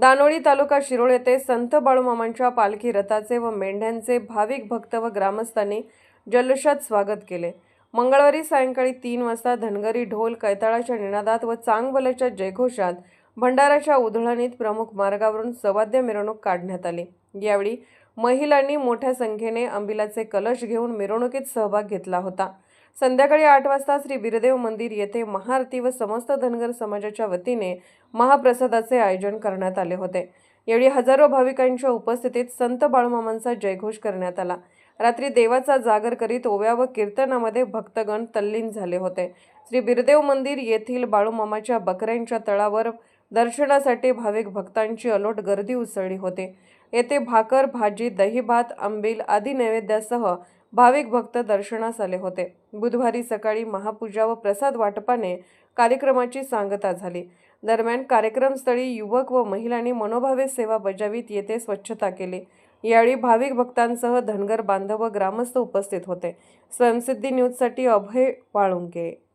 दानोळी तालुका शिरोळ येथे संत बाळूमामांच्या पालखी रथाचे व मेंढ्यांचे भाविक भक्त व ग्रामस्थांनी जल्लोषात स्वागत केले. मंगळवारी सायंकाळी तीन वाजता धनगरी ढोल कैताळाच्या निनादात व चांगबलाच्या जयघोषात भंडाराच्या उधळणीत प्रमुख मार्गावरून सवाद्य मिरवणूक काढण्यात आली. यावेळी महिलांनी मोठ्या संख्येने अंबिलाचे कलश घेऊन मिरवणुकीत सहभाग घेतला होता. संध्याकाळी आठ वाजता श्री बिरदेव मंदिर येथे महाआरती व समस्त धनगर समाजाच्या वतीने महाप्रसादाचे आयोजन करण्यात आले होते. यावेळी हजारो भाविकांच्या उपस्थितीत संत बाळूमामांचा जयघोष करण्यात आला. रात्री देवाचा जागर करीत ओव्या व कीर्तनामध्ये भक्तगण तल्लीन झाले होते. श्री बिरदेव मंदिर येथील बाळूमामाच्या बकऱ्यांच्या तळावर दर्शनासाठी भाविक भक्तांची अलोट गर्दी उसळली होती. येथे भाकर भाजी दही भात आंबील आदी नैवेद्यासह भाविक भक्त दर्शनास आले होते. बुधवारी सकाळी महापूजा व प्रसाद वाटपाने कार्यक्रमाची सांगता झाली. दरम्यान कार्यक्रमस्थळी युवक व महिलांनी मनोभावे सेवा बजावीत येथे स्वच्छता केली. यावेळी भाविक भक्तांसह धनगर बांधव व ग्रामस्थ उपस्थित होते. स्वयंसिद्धी न्यूजसाठी अभय वाळुंके.